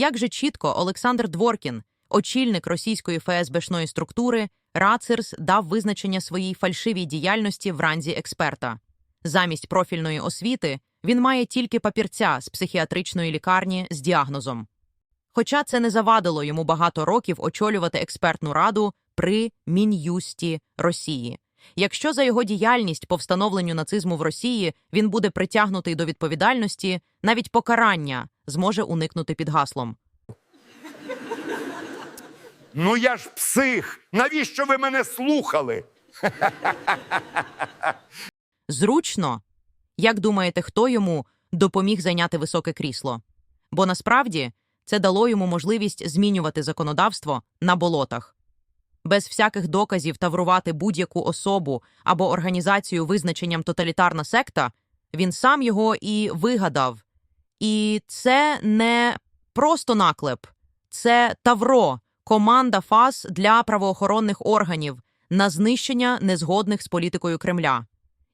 Як же чітко Олександр Дворкін, очільник російської ФСБшної структури, Рацерс дав визначення своїй фальшивій діяльності в ранзі експерта. Замість профільної освіти він має тільки папірця з психіатричної лікарні з діагнозом. Хоча це не завадило йому багато років очолювати експертну раду при Мін'юсті Росії. Якщо за його діяльність по встановленню нацизму в Росії він буде притягнутий до відповідальності, навіть покарання зможе уникнути під гаслом. Ну я ж псих. Навіщо ви мене слухали? Зручно. Як думаєте, хто йому допоміг зайняти високе крісло? Бо насправді це дало йому можливість змінювати законодавство на болотах. Без всяких доказів таврувати будь-яку особу або організацію визначенням тоталітарна секта, він сам його і вигадав. І це не просто наклеп, це Тавро, команда ФАС для правоохоронних органів на знищення незгодних з політикою Кремля.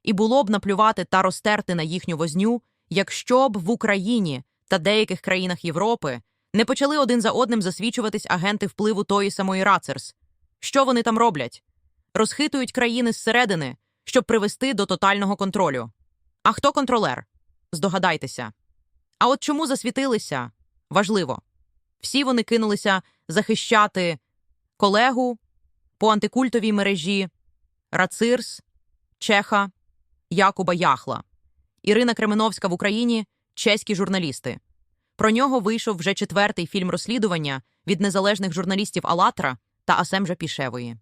І було б наплювати та розтерти на їхню возню, якщо б в Україні та деяких країнах Європи не почали один за одним засвідчуватись агенти впливу тої самої Рацерс. Що вони там роблять? Розхитують країни зсередини, щоб привести до тотального контролю. А хто контролер? Здогадайтеся. А от чому засвітилися? Важливо. Всі вони кинулися захищати колегу по антикультовій мережі Рацирс, Чеха, Якуба Яхла. Ірина Кременовська в Україні чеські журналісти. Про нього вийшов вже четвертий фільм розслідування від незалежних журналістів Алатра та Асемжа Пішевої.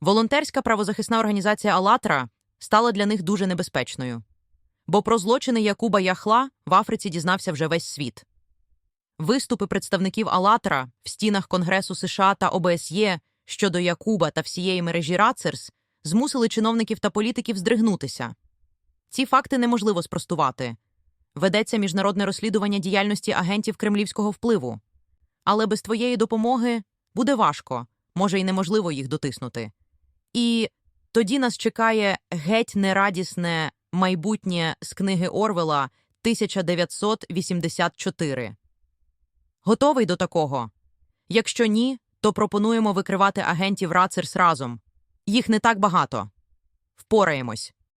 Волонтерська правозахисна організація Алатра стала для них дуже небезпечною. Бо про злочини Якуба Яхла в Африці дізнався вже весь світ. Виступи представників Алатра в стінах Конгресу США та ОБСЄ щодо Якуба та всієї мережі Рацерс змусили чиновників та політиків здригнутися. Ці факти неможливо спростувати. Ведеться міжнародне розслідування діяльності агентів кремлівського впливу. Але без твоєї допомоги буде важко, може й неможливо їх дотиснути. І тоді нас чекає геть нерадісне майбутнє з книги Орвела 1984. Готовий до такого? Якщо ні, то пропонуємо викривати агентів Рацерс разом. Їх не так багато. Впораємось.